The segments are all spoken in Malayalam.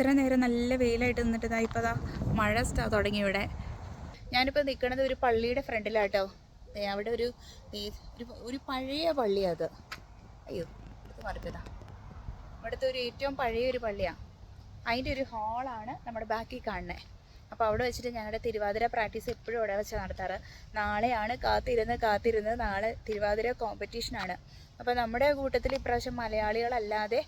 ഇത്ര നേരം നല്ല വെയിലായിട്ട് നിന്നിട്ട് ഇതാ ഇപ്പോൾ ദാ മഴ സ്റ്റാ തുടങ്ങി ഇവിടെ. ഞാനിപ്പോൾ നിൽക്കുന്നത് ഒരു പള്ളിയുടെ ഫ്രണ്ടിലാട്ടോ. അവിടെ ഒരു ഒരു പഴയ പള്ളി അത്. അയ്യോ ഇത് മറിച്ചതാ. ഇവിടുത്തെ ഒരു ഏറ്റവും പഴയ ഒരു പള്ളിയാണ് അതിന്റെ ഒരു ഹാളാണ് നമ്മുടെ ബാക്കി കാണുന്നത് അപ്പോൾ അവിടെ വെച്ചിട്ട് ഞങ്ങളുടെ തിരുവാതിര പ്രാക്ടീസ് എപ്പോഴും അവിടെ വെച്ച് നടത്താറ്. നാളെയാണ് കാത്തിരുന്ന് കാത്തിരുന്ന് നാളെ തിരുവാതിര കോമ്പറ്റീഷനാണ് അപ്പോൾ നമ്മുടെ കൂട്ടത്തിൽ ഇപ്രാവശ്യം മലയാളികളല്ലാതെ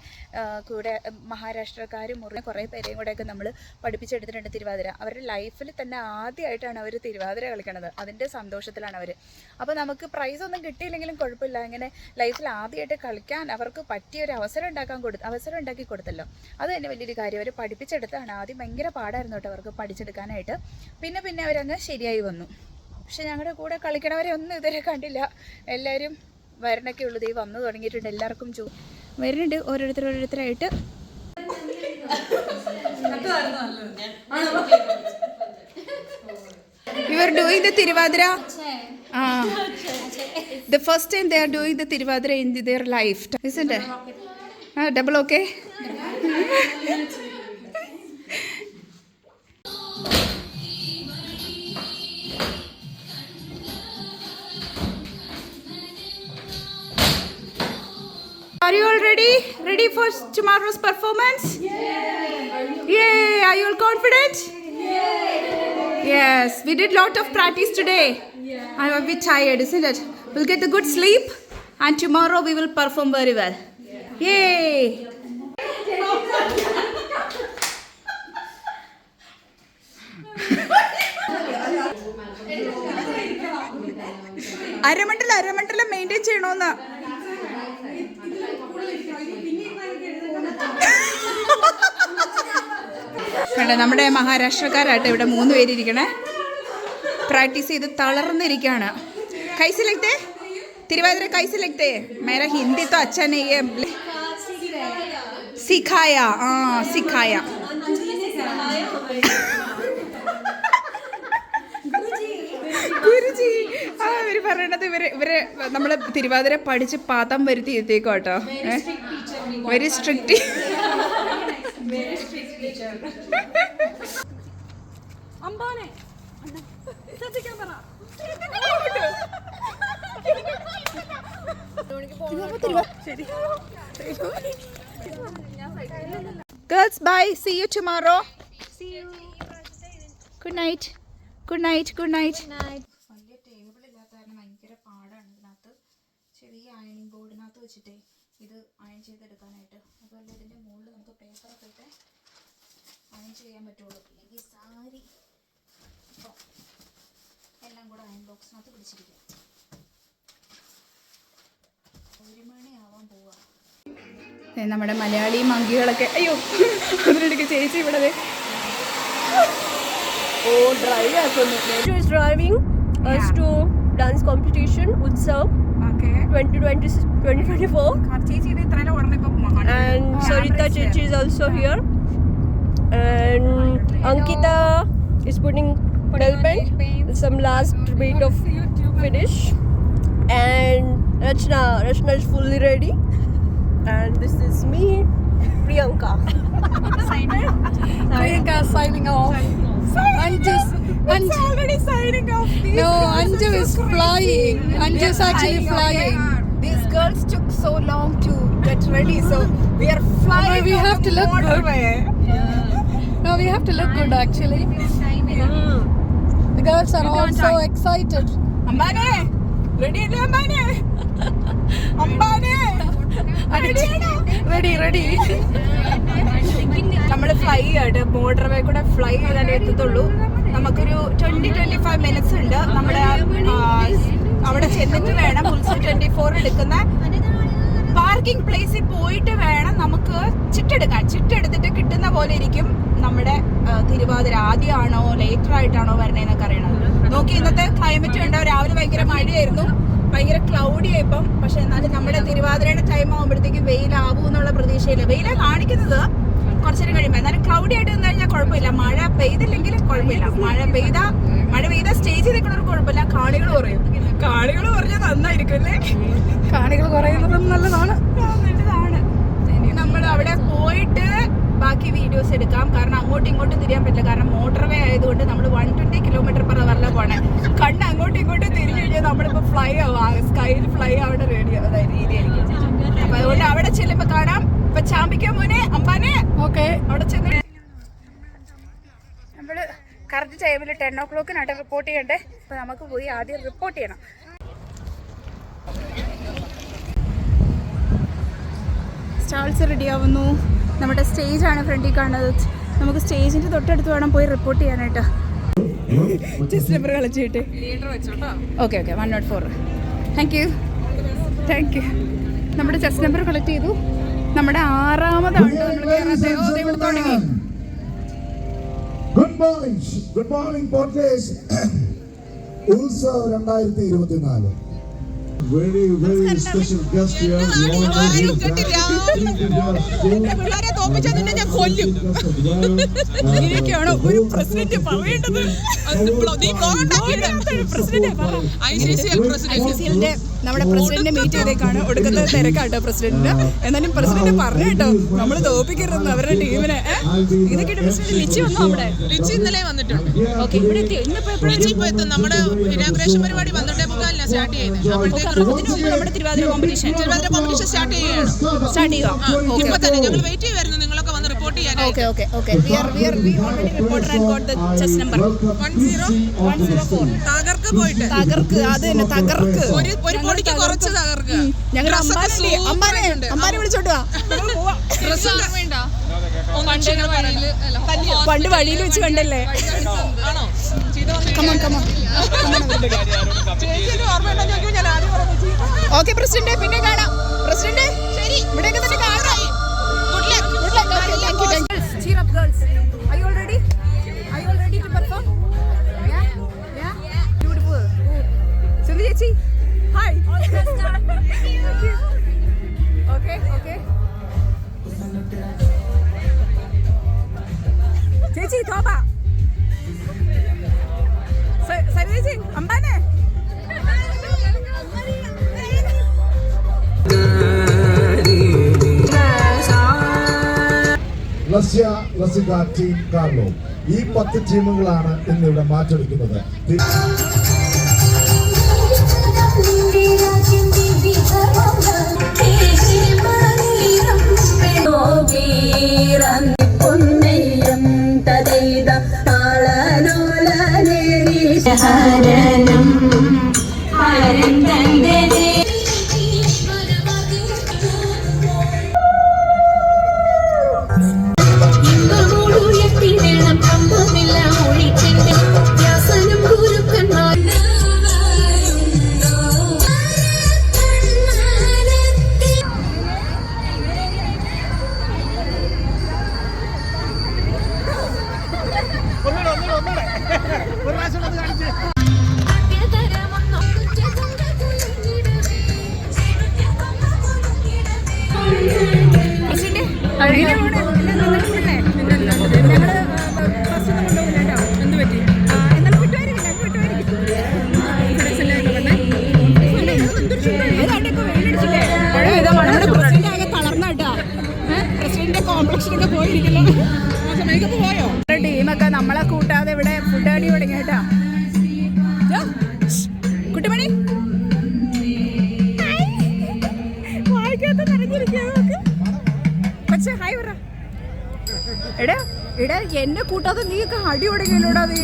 കൂടെ മഹാരാഷ്ട്രക്കാരും മുറിഞ്ഞ കുറേ പേരെയും കൂടെയൊക്കെ നമ്മൾ പഠിപ്പിച്ചെടുത്തിട്ടുണ്ട് തിരുവാതിര. അവരുടെ ലൈഫിൽ തന്നെ ആദ്യമായിട്ടാണ് അവർ തിരുവാതിര കളിക്കണത്. അതിന്റെ സന്തോഷത്തിലാണ് അവർ അപ്പോൾ നമുക്ക് പ്രൈസ് ഒന്നും കിട്ടിയില്ലെങ്കിലും കുഴപ്പമില്ല. ഇങ്ങനെ ലൈഫിൽ ആദ്യമായിട്ട് കളിക്കാൻ അവർക്ക് പറ്റിയ ഒരു അവസരം ഉണ്ടാക്കാൻ കൊടു അവസരം ഉണ്ടാക്കി കൊടുത്തല്ലോ. അത് തന്നെ വലിയൊരു കാര്യം. അവർ പഠിപ്പിച്ചെടുത്താണ് ആദ്യം ഭയങ്കര പാടായിരുന്നു കേട്ടോ അവർക്ക് പഠിച്ചെടുക്കാനായിട്ട്. പിന്നെ പിന്നെ അവരങ്ങ് ശരിയായി വന്നു. പക്ഷെ ഞങ്ങളുടെ കൂടെ കളിക്കണവരെ ഒന്നും ഇതുവരെ കണ്ടില്ല. എല്ലാവരും വരണൊക്കെ ഉള്ളത് ഈ വന്നു തുടങ്ങിയിട്ടുണ്ട് എല്ലാവർക്കും ജോ. വരുന്നുണ്ട് ഓരോരുത്തർ ഓരോരുത്തരായിട്ട്. Are doing the Thiruvathira? The first time they are doing the Thiruvathira in their life double okay Are you all ready? Ready for tomorrow's performance? Yeah. Yay! Are you all confident? Yeah. Yes. We did lot of practice today. Yeah. I'm a bit tired, isn't it? We'll get a good sleep, and tomorrow we will perform very well. Yay! അരമണ്ടല അരമണ്ടല മെയിൻറ്റെയിൻ ചെയ്യണമെന്ന് കണ്ടേ നമ്മുടെ മഹാരാഷ്ട്രക്കാരായിട്ട് ഇവിടെ മൂന്ന് പേരിരിക്കണേ. പ്രാക്ടീസ് ചെയ്ത് തളർന്നിരിക്കുകയാണ് കൈസി തിരുവാതിര കൈസി ലഗ്തേ മേര ഹിന്ദി തോ അച്ഛനെ സിഖായ. ആ സിഖായ. ഗുരുജി. ആ ഇവർ പറയണത് ഇവർ ഇവർ നമ്മളെ തിരുവാതിര പഠിച്ച് പാതം വരുത്തി എത്തിക്കോട്ടോ വെരി സ്ട്രിക്റ്റ് അമ്പാനെ ശ്രദ്ധിക്കാൻ പറ Girls, bye. See you tomorrow. See you. Good night. Good night. Iron ചെയ്യാൻ പറ്റുള്ളൂ. ഇല്ലെങ്കിൽ സാരി ഇപ്പോൾ എല്ലാം കൂടെ അയൺ ബോക്സിനകത്ത് പിടിച്ചിരിക്കുക ഒരു മണിയാവാൻ പോവാ. നമ്മുടെ മലയാളി മങ്കികളൊക്കെ അയ്യോ അതിനിടയ്ക്ക് ചേച്ചി ഇവിടെ ദേ. ഓ ഡ്രൈവ് ആക്കുന്നു is driving us to dance competition Utsav. Okay 2020 2024 ചേച്ചി ഇത് ഇത്രയും ഉടനെ ഇപ്പം and Sarita Chechi is also here. And Ankita is putting nail paint some last bit of finish and Rachna Rachna is fully ready and this is me Priyanka Priyanka signing off. Anju's, Anju, already signing off. no, Anju is flying. Anju is actually flying. These girls took so long to get ready, so we are flying. we have to look good. motorway. No, we have to look good actually. Mm. The girls are all so excited. Ambane! Ready, Ambane! Ambane! Ready, ready. നമ്മൾ ഫ്ലൈ ആയിട്ട് ബോർഡർ വേ കൂടെ ഫ്ലൈ ചെയ്താലേ എത്തത്തുള്ളൂ നമുക്കൊരു ട്വന്റി ട്വന്റി ഫൈവ് മിനിറ്റ്സ് ഉണ്ട് നമ്മുടെ അവിടെ ചെന്നിട്ട് വേണം ഉത്സവം ട്വന്റി ഫോർ എടുക്കുന്ന പാർക്കിംഗ് പ്ലേസിൽ പോയിട്ട് വേണം നമുക്ക് ചിട്ടെടുക്കാൻ. ചിട്ടെടുത്തിട്ട് കിട്ടുന്ന പോലെ ഇരിക്കും നമ്മുടെ തിരുവാതിര. ആദ്യമാണോ ലേറ്റർ ആയിട്ടാണോ വരണേന്നൊക്കെ അറിയണം. നോക്കി ഇന്നത്തെ ക്ലൈമറ്റ് ഉണ്ടോ രാവിലെ ഭയങ്കര മഴയായിരുന്നു. ഭയങ്കര ക്ലൗഡി ആയിപ്പം പക്ഷെ എന്നാലും നമ്മുടെ തിരുവാതിരയുടെ ടൈം ആകുമ്പോഴത്തേക്കും വെയിലാവൂ എന്നുള്ള പ്രതീക്ഷയില്ല. വെയിലാണ് കാണിക്കുന്നത്. കുറച്ചേരം കഴിയുമ്പോൾ എന്നാലും ക്ലൗഡി ആയിട്ട് നിന്ന് കഴിഞ്ഞാൽ കുഴപ്പമില്ല. മഴ പെയ്തില്ലെങ്കിൽ കുഴപ്പമില്ല. മഴ പെയ്ത മഴ പെയ്ത സ്റ്റേജിൽ നിൽക്കുന്നവർക്ക് കുഴപ്പമില്ല. കാണികൾ കുറയും. കാണികൾ കുറഞ്ഞാൽ നന്നായിരിക്കും കാണികൾ കുറയുന്നത് നല്ലതാണ്. നമ്മൾ അവിടെ പോയിട്ട് ബാക്കി വീഡിയോസ് എടുക്കാം. കാരണം അങ്ങോട്ടും ഇങ്ങോട്ടും തിരിയാൻ പറ്റില്ല. കാരണം മോട്ടോർ വേ ആയതുകൊണ്ട് നമ്മൾ വൺ ട്വന്റി കിലോമീറ്റർ പെർ അവറിലെ പോണേ. കണ്ണ് അങ്ങോട്ടും ഇങ്ങോട്ടും തിരിഞ്ഞു കഴിഞ്ഞാൽ നമ്മളിപ്പോൾ ഫ്ലൈ ആവാ. സ്കൈയിൽ ഫ്ലൈ ആവേണ്ട റേഡിയോ അതായത് രീതിയായിരിക്കും. അപ്പൊ അതുകൊണ്ട് അവിടെ ചെല്ലുമ്പോൾ കാണാം. ഇപ്പൊ ചാമ്പിക്കോ മോനെ അമ്പാനെ ഓക്കെ. അവിടെ ചെന്ന് നമ്മൾ കറക്റ്റ് ടൈമിൽ ടെൻ ഓ ക്ലോക്കിനായിട്ട് റിപ്പോർട്ട് ചെയ്യണ്ടേ അപ്പൊ നമുക്ക് പോയി ആദ്യം റിപ്പോർട്ട് ചെയ്യണം. സ്റ്റാൾസ് റെഡിയാവുന്നു നമ്മുടെ സ്റ്റേജ് ആണ് ഫ്രണ്ടിൽ കാണുന്നത്. നമുക്ക് സ്റ്റേജിന്റെ തൊട്ടടുത്ത് വേണം പോയി റിപ്പോർട്ട് ചെയ്യാനായിട്ട്. ജസ്റ്റ് നമ്പർ കളിച്ചിട്ട്. Okay okay one nought four thank you thank you നമ്മുടെ ചെസ് നമ്പർ കളക്ട് ചെയ്തു. നമ്മുടെ ആറാമതാണ് നമ്മൾ തുടങ്ങി. Good morning good morning porters Utsav രണ്ടായിരത്തി ഇരുപത്തിനാല് ഇങ്ങനെയൊക്കെയാണോ ഒരു പ്രസിഡന്റ് പറയേണ്ടത്? നമ്മുടെ പ്രസിഡന്റിനെ മീറ്റ് ചെയ്തേക്കാണ്. ഒടുക്കത്തെ തിരക്കാട്ടോ പ്രസിഡന്റിന്. എന്നാലും പ്രസിഡന്റ് പറഞ്ഞു കേട്ടോ നമ്മൾ തോപ്പിക്കരുതെന്ന് അവരുടെ ടീമിനെ? ഇതൊക്കെ പ്രസിഡന്റ് ലിച്ചി വന്നു അവിടെ? ലിച്ചി ഇന്നലെ വന്നിട്ടുണ്ട്. ഓക്കെ ഇവിടെ എത്തിയോ ഇന്നിപ്പോ എപ്പോഴാണ് ലിച്ചി ഇപ്പൊ എത്തും. നമ്മുടെ ഇനാഗ്രേഷൻ പരിപാടി പന്ത്രണ്ടേ മുക്കാലിനാണ് സ്റ്റാർട്ട് ചെയ്യുന്നത്. അപ്പോഴത്തേക്ക് അതിനു നമ്മുടെ Thiruvathira competition Thiruvathira competition start ചെയ്യുകയാണ്. സ്റ്റാർട്ട് ചെയ്യുക. ഇപ്പൊ തന്നെ ഞങ്ങൾ വെയിറ്റ് ചെയ്യുമായിരുന്നു ചെയ്യാനായി Okay, okay, okay. We are, we are, we already reported and got the chess number. One zero one zero four തകർക്ക് പോയിട്ട്. തകർക്ക് അത് തന്നെ തകർക്ക്. ഒരു ഒരു പൊടിക്ക് കുറച്ച് തകർക്ക്. ഞങ്ങൾ അമ്പാനെ അമ്പാനെ. അമ്പാനെ വിളിച്ചോട്ട് ഡ്രസ് പണ്ട് വഴിയിൽ വെച്ച് കണ്ടല്ലേ? ആണോ? കമോൺ കമോൺ ഓക്കെ പ്രസിഡന്റ് പിന്നെ കാണാം. പ്രസിഡന്റ്? റസിക ടീം കാർലോ ഈ പത്ത് ടീമുകളാണ് ഇന്നിവിടെ മാറ്റെടുക്കുന്നത്. ഹരണം നീയൊക്കെ അടി തുടങ്ങിയല്ലോടാ നീ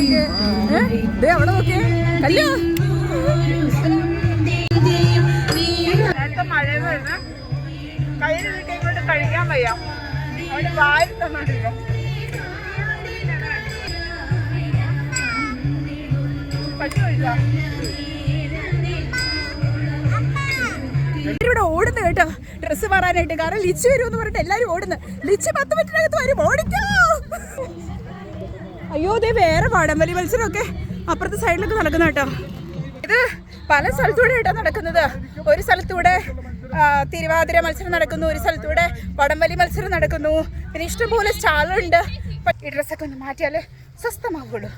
ദേ അവിടെ നോക്കിയേ കല്ലോ മഴ വരുന്ന കയ്യിൽ കിട്ടി ഇങ്ങോട്ട് കഴിക്കാൻ വയ്യ. അവിടെ വാരി തന്നോണ്ടിരിക്കും ഇവിടെ ഓടുന്നു കേട്ടോ. ഡ്രസ്സ് മാറാനായിട്ട്. കാരണം ലിച്ച് വരുമെന്ന് പറഞ്ഞിട്ട് എല്ലാരും ഓടുന്നു. ലിച്ച് പത്ത് മിനിറ്റിനകത്ത് വരും. ഓടിക്കോ. അയ്യോ ഇതേ വേറെ വടംവലി മത്സരമൊക്കെ അപ്പുറത്തെ സൈഡിലൊക്കെ നടക്കുന്ന കേട്ടോ. ഇത് പല സ്ഥലത്തൂടെ കേട്ടോ നടക്കുന്നത്. ഒരു സ്ഥലത്തൂടെ തിരുവാതിര മത്സരം നടക്കുന്നു ഒരു സ്ഥലത്തൂടെ വടംവലി മത്സരം നടക്കുന്നു. പിന്നെ ഇഷ്ടംപോലെ സ്റ്റാളുണ്ട്. ഈ ഡ്രസ്സൊക്കെ ഒന്ന് മാറ്റിയാൽ സ്വസ്ഥമാവുള്ളൂ.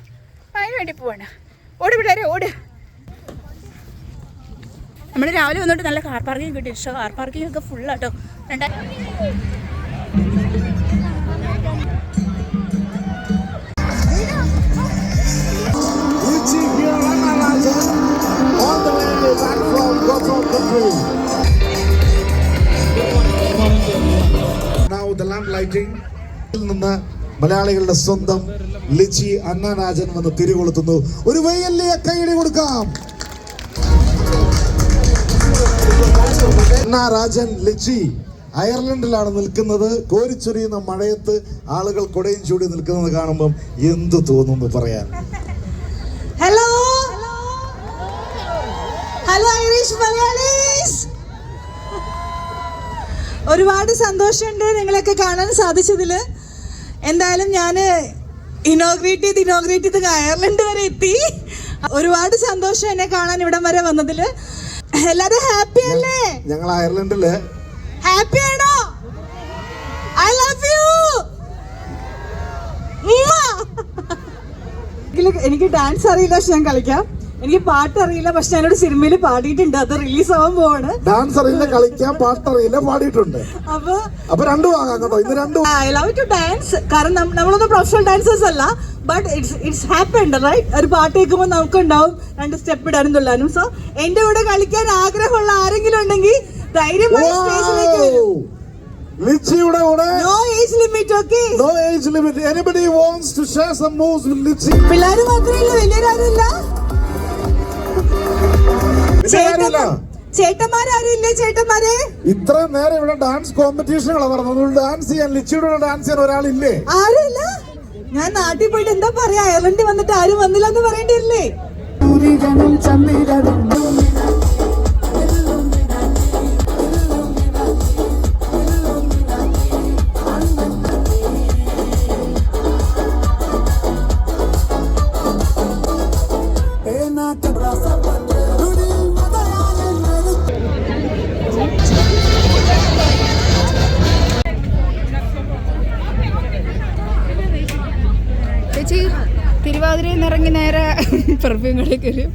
അതിന് വേണ്ടി പോവാണ്. ഓട് പിള്ളേരെ ഓട്. നമ്മൾ രാവിലെ വന്നിട്ട് നല്ല കാർ പാർക്കിംഗ് കിട്ടി ഇഷ്ടം കാർ പാർക്കിംഗ് ഒക്കെ ഫുള്ളാട്ടോ രണ്ടായിരം ലൈറ്റിംഗ് നിന്ന് മലയാളികളുടെ സ്വന്തം ലിച്ചി അന്നാനാജൻ വന്ന് തിരികൊളുത്തുന്നു. ഒരു വലിയ കൈയടി കൊടുക്കാം? അന്നാരാജൻ ലിച്ചി അയർലൻഡിലാണ് നിൽക്കുന്നത്. കോരിച്ചൊരിയുന്ന മഴയത്ത് ആളുകൾ കൊടയും ചൂടി നിൽക്കുന്നത് കാണുമ്പം എന്തു തോന്നുന്നു പറയാൻ? ഒരുപാട് സന്തോഷമുണ്ട് നിങ്ങളൊക്കെ കാണാൻ സാധിച്ചതിൽ എന്തായാലും ഞാൻ ഇനോഗ്രേറ്റ് ചെയ്ത് ഇനോഗ്രേറ്റ് ചെയ്ത് അയർലൻഡ് വരെ എത്തി. ഒരുപാട് സന്തോഷം എന്നെ കാണാൻ ഇവിടം വരെ വന്നതിൽ എല്ലാരും ഹാപ്പി അല്ലേ? ഞങ്ങൾ അയർലൻഡിൽ ഹാപ്പി ആണോ? ഐ ലവ് യു എനിക്ക് ഡാൻസ് അറിയില്ല പക്ഷെ ഞാൻ കളിക്കാം. എനിക്ക് പാട്ട് അറിയില്ല പക്ഷെ ഞാനൊരു സിനിമയിൽ പാടിയിട്ടുണ്ട്. അത് റിലീസ് ആവാൻ പോവാണ്. ഡാൻസ് അറിയില്ല കളിക്കാൻ പാട്ടറിയില്ല പാടിയിട്ടുണ്ട്. അപ്പൊ അപ്പൊ രണ്ടും ആകാം കേട്ടോ. ഇന്ന് രണ്ടു ഐ ലവ് ടു ഡാൻസ് കാരണം നമ്മളൊന്നും പ്രൊഫഷണൽ ഡാൻസേഴ്സ് അല്ല. But it's it's happened right ഒരു പാട്ട് കേൾക്കുമ്പോൾ നമുക്ക് ഉണ്ടാവും രണ്ട് സ്റ്റെപ്പ് ഇടാനും തുള്ളാനും സോ എന്റെ കൂടെ കളിക്കാൻ ആഗ്രഹമുള്ള ആരെങ്കിലും ഉണ്ടെങ്കിൽ ധൈര്യമായി സ്റ്റേജിലേക്ക് വരും. ലിച്ചിയുടെ കൂടെ. No age limit okay no age limit anybody wants to share some moves with Lichi പിള്ളേര് മാത്രമല്ല വലിയവരാരും പിന്നെ ആരുമില്ല ചേട്ടന്മാരും ഇല്ലേ ചേട്ടന്മാരെ? ഇത്രയും നേരം ഇവിടെ ഡാൻസ് കോമ്പറ്റീഷനുകളാണ് പറഞ്ഞത് ഡാൻസ് ചെയ്യാൻ ലിച്ചിയുടെ ഡാൻസ് ചെയ്യാൻ ഒരാളില്ലേ? ആരുമില്ല? ഞാൻ നാട്ടിൽ പോയിട്ട് എന്താ പറയാ? അയർലൻഡിൽ വന്നിട്ട് ആരും വന്നില്ല എന്ന് പറയേണ്ടിയില്ലേ ചേച്ചി പെർഫ്യൂം കൂടെ കയറും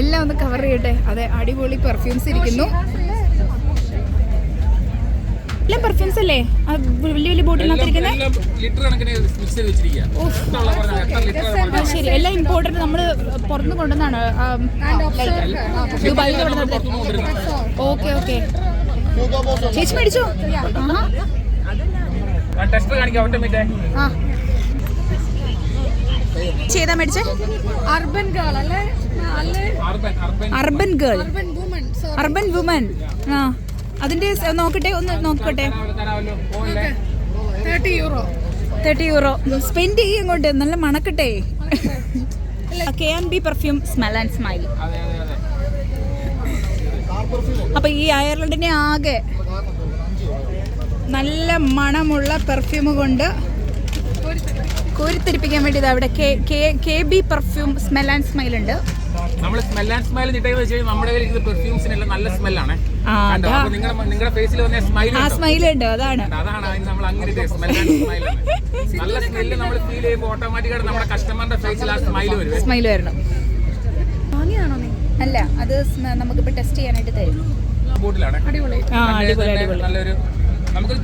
എല്ലാം ഒന്ന് കവർ ചെയ്യട്ടെ. അതെ അടിപൊളി പെർഫ്യൂംസ് ഇരിക്കുന്നു. എല്ലാം പെർഫ്യൂംസ് അല്ലേ? വലിയ വലിയ ബോട്ടിലിനകത്ത് ഇരിക്കുന്നത് ലിറ്റർ കണക്കിന് മിക്സ് ചെയ്ത് വെച്ചിരിക്കുക ഇഷ്ടമുള്ള പറഞ്ഞാൽ എത്ര ലിറ്റർ ആ, ശരി. എല്ലാം ഇമ്പോർട്ടന്റ് നമ്മൾ പുറത്തുനിന്ന് കൊണ്ടുവന്നാണ്? ദുബായിൽ ഓക്കെ ഓക്കെ ചേച്ചി മേടിച്ചോ? ആ. ചെയ്താ മേടിച്ചേ? അർബൻ ഗേൾ അല്ലേ? അല്ലേ? Urban girl. അർബൻ വുമൻ ആ. അതിന്റെ നോക്കട്ടെ ഒന്ന് നോക്കട്ടെ. Thirty euro 30 euro. Thirty euro spend ചെയ്യും ഇങ്ങോട്ട് നല്ല മണക്കട്ടെ. K and B perfume smell and smile അപ്പൊ ഈ അയർലൻഡിനെ ആകെ നല്ല മണമുള്ള പെർഫ്യൂം കൊണ്ട് കോരിത്തിരിപ്പിക്കാൻ വേണ്ടി അവിടെ K B perfume smell and smile ഉണ്ട്. നമ്മൾ സ്മെൽ ആൻഡ് സ്മൈൽ നിട്ടേന്ന് വെച്ച് കഴിഞ്ഞാൽ നമ്മുടെ കയ്യിൽ ഇത് പെർഫ്യൂംസിനെല്ലാം നല്ല സ്മെല്ലാണ് നിങ്ങളുടെ നിങ്ങളുടെ ഫേസിൽ വന്ന സ്മൈൽ ആ സ്മൈൽ ഉണ്ട് അതാണ്. അതാണ് അതിന് നമ്മൾ അങ്ങനെ സ്മെൽ ആൻഡ് സ്മൈൽ നല്ല സ്മെല്ല് നമ്മൾ ഫീൽ ചെയ്യുമ്പോൾ ഓട്ടോമാറ്റിക്കായിട്ട് നമ്മുടെ കസ്റ്റമറിന്റെ ഫേസിൽ ആ സ്മൈൽ വരും. സ്മൈൽ വരണം. വാങ്ങിയാണോ നീ? അല്ല അത് നമുക്ക് നമുക്കിപ്പോ ടെസ്റ്റ് ചെയ്യാനായിട്ട് തരും. ബോട്ടിലാണ് ആ അടിപൊളി അടിപൊളി. നല്ലൊരു നമുക്ക്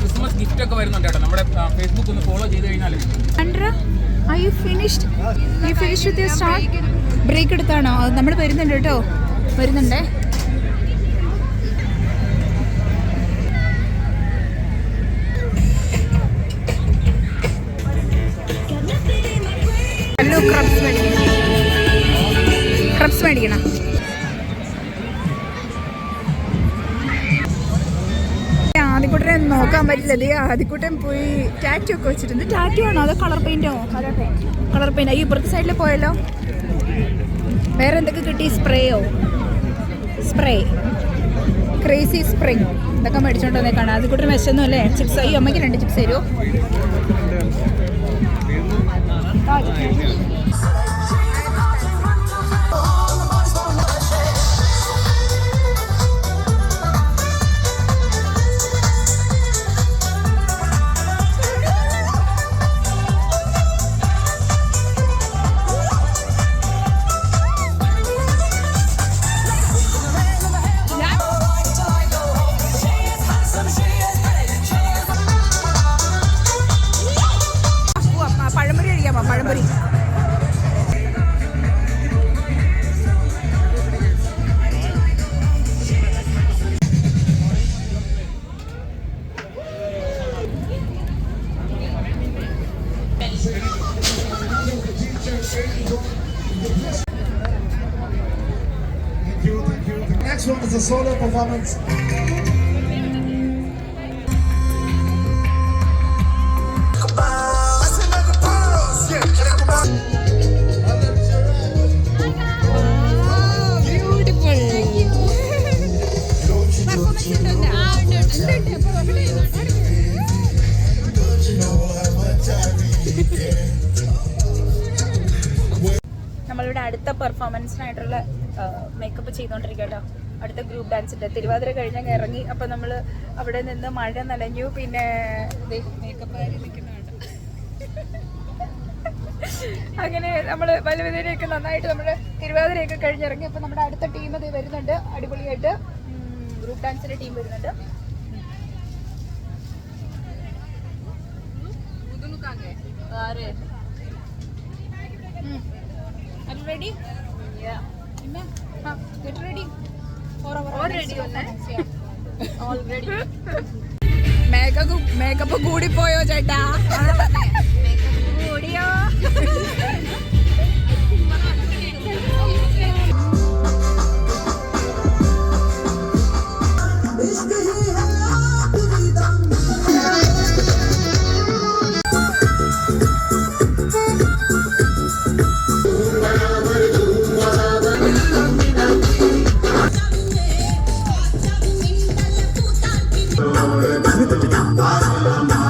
ക്രിസ്മസ് ഗിഫ്റ്റ് ഒക്കെ വരുന്നുണ്ട് കേട്ടോ. നമ്മുടെ ഫേസ്ബുക്ക് ഒന്ന് ഫോളോ ചെയ്ത് കഴിഞ്ഞാൽ are you finished? You finished with your start? Break എടുത്താണോ? നമ്മൾ വരുന്നുണ്ട് കേട്ടോ. വരുന്നുണ്ടേ. ക്രബ്സ് മേടിക്കണം. ക്രബ്സ് മേടിക്കണം. ആദ്യക്കൂട്ടനെ നോക്കാൻ പറ്റില്ല. ദേ ആദ്യക്കൂട്ടം പോയി ടാറ്റു ഒക്കെ വെച്ചിട്ടുണ്ട്. ടാറ്റു ആണോ? അതോ കളർ പെയിന്റോ കളർ പെയിന്റ് ഈ ഇപ്പുറത്തെ സൈഡിൽ പോയല്ലോ. വേറെ എന്തൊക്കെ കിട്ടി? സ്പ്രേയോ സ്പ്രേ ക്രേസി സ്പ്രിങ് ഇതൊക്കെ മേടിച്ചോണ്ട് വന്നേക്കാണ് ആദ്യക്കൂട്ടൻ വിശന്നു അല്ലേ? ചിപ്സ് അയ്യോ അമ്മയ്ക്ക് രണ്ട് ചിപ്സ് തരുമോ performance. നമ്മളിവിടെ അടുത്ത പെർഫോമൻസിനായിട്ടുള്ള മേക്കപ്പ് ചെയ്തുകൊണ്ടിരിക്കുക കേട്ടോ അടുത്ത ഗ്രൂപ്പ് ഡാൻസിന്റെ തിരുവാതിര കഴിഞ്ഞാൽ ഇറങ്ങി. അപ്പം നമ്മൾ അവിടെ നിന്ന് മഴ നനഞ്ഞു. പിന്നെ മേക്കപ്പ് അങ്ങനെ നമ്മൾ വലുവതിനെയൊക്കെ നന്നായിട്ട് നമ്മൾ തിരുവാതിരയൊക്കെ കഴിഞ്ഞിറങ്ങി. അപ്പം നമ്മുടെ അടുത്ത ടീം അത് വരുന്നുണ്ട്. അടിപൊളിയായിട്ട്. ഗ്രൂപ്പ് ഡാൻസിന്റെ ടീം വരുന്നുണ്ട്. Are you ready? Yeah. Get ready. Makeup makeup കൂടിപ്പോയോ ചേട്ടാ? കൂടിയോ 等等等等等等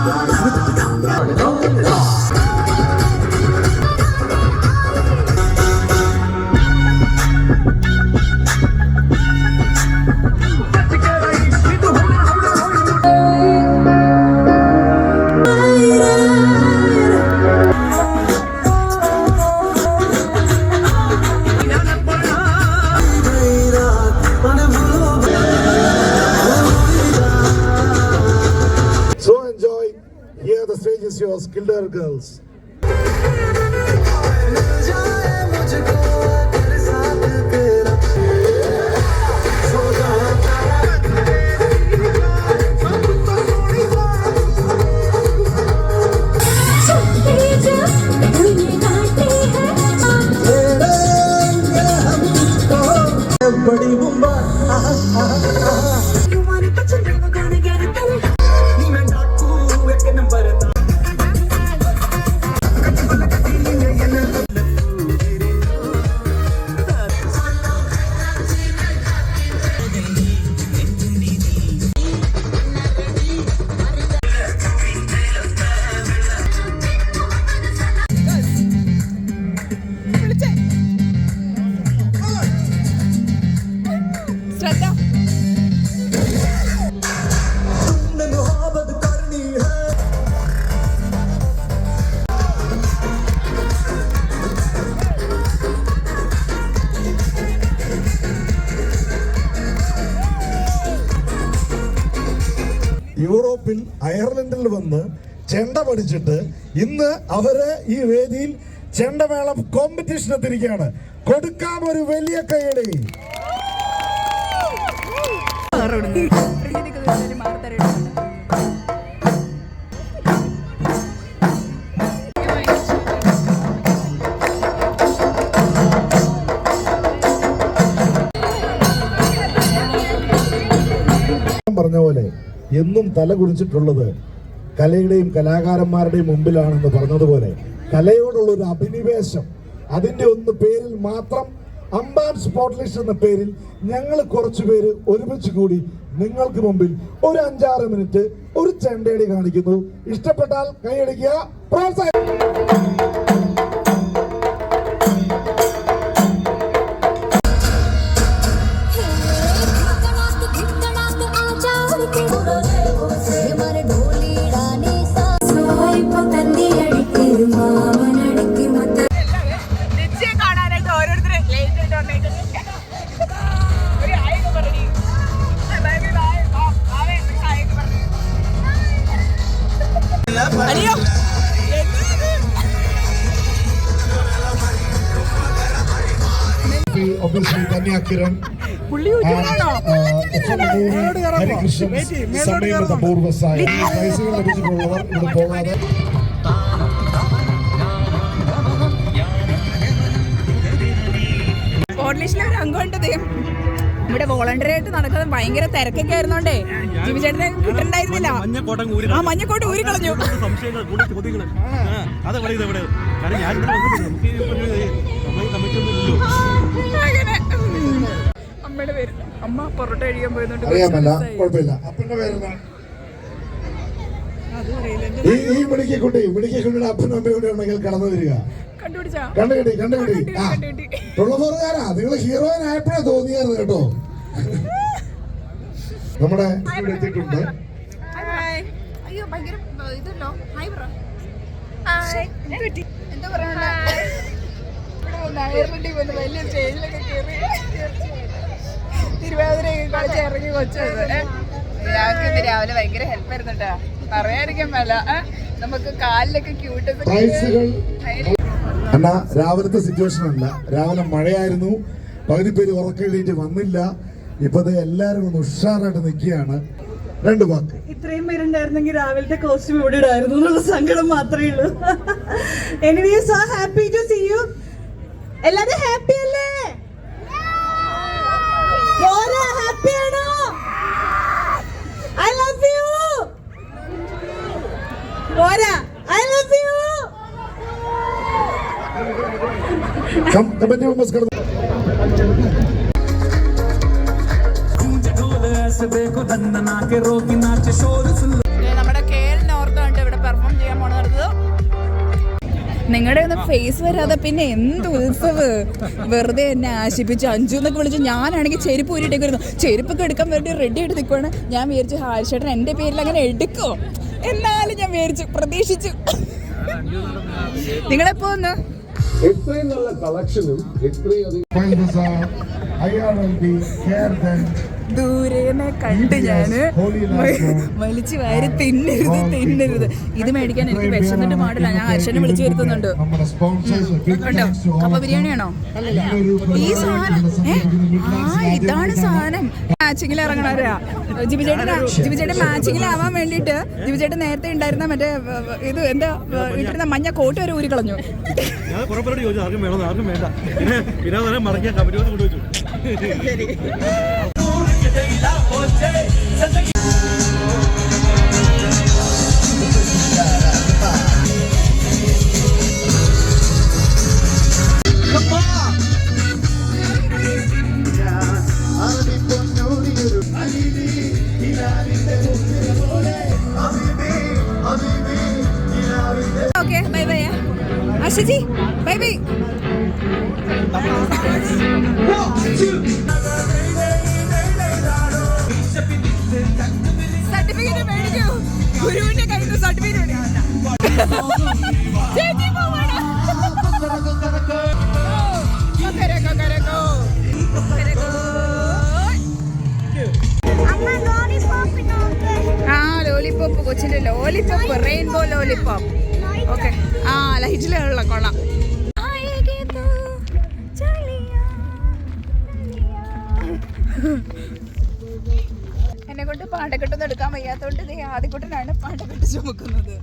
യൂറോപ്പിൽ അയർലൻഡിൽ വന്ന് ചെണ്ട പഠിച്ചിട്ട് ഇന്ന് അവർ ഈ വേദിയിൽ ചെണ്ടമേളം കോമ്പറ്റീഷൻ എത്തിരിക്കുകയാണ് കൊടുക്കാം ഒരു വലിയ കൈയടി എന്നും തല കുറിച്ചിട്ടുള്ളത് കലയുടെയും കലാകാരന്മാരുടെയും മുമ്പിലാണെന്ന് പറഞ്ഞതുപോലെ കലയോടുള്ള ഒരു അഭിനിവേശം. അതിന്റെ ഒന്ന് പേരിൽ മാത്രം അമ്പാൻ സ്പോട്ട്ലിസ്റ്റ് എന്ന പേരിൽ ഞങ്ങൾ കുറച്ചു പേര് ഒരുമിച്ച് കൂടി നിങ്ങൾക്ക് മുമ്പിൽ ഒരു അഞ്ചാറ് മിനിറ്റ് ഒരു ചെണ്ടയടി കാണിക്കുന്നു. ഇഷ്ടപ്പെട്ടാൽ കൈയടിക്കുക. പ്രോത്സാഹനം ഹരികൃഷ്ണൻ സമീപ പൂർവസായ പൈസകൾ ലഭിച്ചിട്ടുള്ളവർ ഇവിടെ പോകാതെ സ്പോർട്ട്ലിസ്റ്റിലെ ഒരു അംഗമുണ്ട് ഇവിടെ വോളണ്ടറി ആയിട്ട് നടക്കുന്നത് ഭയങ്കര തിരക്കൊക്കെ ആയിരുന്നോണ്ടേ. ജിബി ചേട്ടനെ കിട്ടണ്ടായിരുന്നില്ല. ഊരി ആ മഞ്ഞക്കോട്ട് ഊരി കളഞ്ഞു. അമ്മയുടെ പേര് അമ്മ പൊറോട്ട കഴിക്കാൻ പോയതുകൊണ്ട് അറിയാമല്ല കുഴപ്പമില്ല. അപ്പന്റെ പേരെന്താ ഈ മിടിക്കുട്ടി മിടിക്കുട്ടിയുടെ അപ്പനും അമ്മയും കൂടെ ഉണ്ടെങ്കിൽ കടന്നു വരിക. ആ. തൊള്ളതോറുകാരാ നിങ്ങൾ ഹീറോയിൻ ആയപ്പോഴേ തോന്നിയായിരുന്നു കേട്ടോ. നമ്മുടെ ഇവിടെ എത്തിയിട്ടുണ്ട് അയ്യോ ഭയങ്കര ഏർ, ഇതല്ലോ ഹായ് ബ്രോ എന്താ വലിയ സ്റ്റേജിലൊക്കെ കയറി തിരുവാതിരയൊക്കെ കളിച്ച് ഇറങ്ങി കൊച്ചത്. ഞങ്ങൾക്ക് ഇന്ന് രാവിലെ ഭയങ്കര ഹെൽപ്പ് ആയിരുന്നു കേട്ടോ പറയാതിരിക്കാൻ മേല. നമുക്ക് കാലിലൊക്കെ ക്യൂട്ടസ് അണ്ണ രാവിലത്തെ സിറ്റുവേഷൻ അല്ല. രാവിലെ മഴയായിരുന്നു. പകുതി പേര് ഉറക്കെഴുതിയിട്ട് വന്നില്ല. ഇപ്പൊ ദേ എല്ലാരും ഒന്ന് ഉഷാറായിട്ട് നിൽക്കുകയാണ്. രണ്ട് വാക്ക്. ഇത്രയും പേരുണ്ടായിരുന്നെങ്കിൽ രാവിലത്തെ കോസ്റ്റ്യൂം ഇവിടെ ഇടായിരുന്നു എന്നുള്ള സങ്കടം മാത്രമേ ഉള്ളൂ. Anyway so happy to see you എല്ലാരും ഹാപ്പി അല്ലേ? ഹാപ്പി ഐ ലവ് പോരാ I love you committee members കടന്നു നമ്മുടെ കെ എൽ നോർത്ത് കണ്ട് ഇവിടെ പെർഫോം ചെയ്യാൻ നിങ്ങളുടെ ഒന്ന് ഫേസ് വരാതെ പിന്നെ എന്ത് ഉത്സവ്? വെറുതെ എന്നെ ആശിപ്പിച്ച് അഞ്ചു എന്നൊക്കെ വിളിച്ചു ഞാനാണെങ്കിൽ ചെരുപ്പ് ഊരിട്ടേക്ക് വരുന്നു ചെരുപ്പൊക്കെ എടുക്കാൻ വേണ്ടി റെഡി ആയിട്ട് നിൽക്കുവാണ് ഞാൻ വിചാരിച്ചു ഹാരിച്ചേട്ടൻ എന്റെ പേരിൽ അങ്ങനെ എടുക്കോ? എന്നാലും ഞാൻ വിചാരിച്ചു പ്രതീക്ഷിച്ചു. നിങ്ങളെപ്പോ ഒന്ന് ഇത്രയും നല്ല കളക്ഷനും എത്രയും അധികം ദൂരേനെ കണ്ട് ഞാൻ വലിച്ചു വാരി തിന്നരുത് തിന്നരുത്. ഇത് മേടിക്കാൻ എനിക്ക് വിശന്നിട്ട് പാടില്ല. ഞാൻ അച്ഛനെ വിളിച്ചു വരുത്തുന്നുണ്ട്. all കപ്പ ബിരിയാണി ആണോ? ബിരിയാണിയാണോ ഈ സാധനം ആ ഇതാണ് സാധനം. മാച്ചിങ്ങിൽ ഇറങ്ങണവരാ ജിബിചേട്ടൻ ജിബിചേട്ടൻ മാച്ചിങ്ങിൽ ആവാൻ വേണ്ടിട്ട് വേണ്ടിയിട്ട് ജിബി ചേട്ടൻ നേരത്തെ ഉണ്ടായിരുന്ന മറ്റേ ഇത് എന്താ ഇട്ടിരുന്ന മഞ്ഞ കോട്ട് വരെ ഊരി കളഞ്ഞു. ഞാൻ ആർക്കും വേണം ആർക്കും വേണ്ട. പിന്നെ പിന്നെ മറക്കാൻ കമ്മിറ്റി കൊണ്ടുവച്ചു ഓക്കെ എന്നെ കൊണ്ട് പാണ്ടക്കെട്ടൊന്നും എടുക്കാൻ വയ്യാത്തോണ്ട് നീ ആദ്യക്കുട്ടനാണ് പാണ്ടക്കെട്ട് ചുമക്കുന്നത്?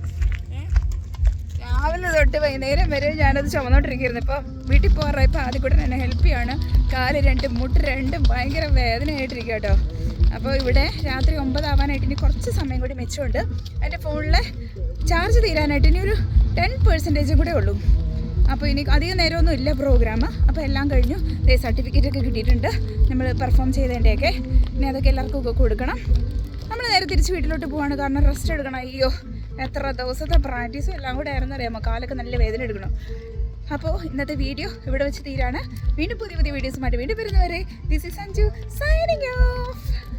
രാവിലെ തൊട്ട് വൈകുന്നേരം വരെ ഞാനത് ചുമന്നോണ്ടിരിക്കുന്നു ഇപ്പൊ വീട്ടിൽ പോകാറായി. ഇപ്പൊ ആദ്യക്കുട്ടൻ എന്നെ ഹെൽപ്പ് ചെയ്യാണ്. കാൽ രണ്ടും മുട്ട് രണ്ടും ഭയങ്കര വേദനയായിട്ടിരിക്കുക കേട്ടോ അപ്പോൾ ഇവിടെ രാത്രി ഒമ്പതാവാനായിട്ട് ഇനി കുറച്ച് സമയം കൂടി മെച്ചമുണ്ട്. എന്റെ ഫോണിലെ ചാർജ് തീരാനായിട്ട് ഇനി ഒരു ടെൻ പെർസെന്റേജും കൂടെ ഉള്ളൂ. അപ്പോൾ ഇനി അധികം നേരമൊന്നും ഇല്ല പ്രോഗ്രാം അപ്പോൾ എല്ലാം കഴിഞ്ഞു. ദേ സർട്ടിഫിക്കറ്റ് ഒക്കെ കിട്ടിയിട്ടുണ്ട്. നമ്മൾ പെർഫോം ചെയ്തതിന്റെയൊക്കെ. ഇനി അതൊക്കെ എല്ലാവർക്കും ഒക്കെ കൊടുക്കണം. നമ്മൾ നേരെ തിരിച്ച് വീട്ടിലോട്ട് പോവാണ്. കാരണം റെസ്റ്റ് എടുക്കണം. അയ്യോ എത്ര ദിവസത്തെ പ്രാക്ടീസും എല്ലാം കൂടെ ആയിരുന്നു അറിയാമോ? കാലൊക്കെ നല്ല വേദന എടുക്കണം. അപ്പോൾ ഇന്നത്തെ വീഡിയോ ഇവിടെ വെച്ച് തീരാണ്. വീണ്ടും പുതിയ പുതിയ വീഡിയോസുമായിട്ട് വീണ്ടും വരുന്നവരെ this is Sanju signing off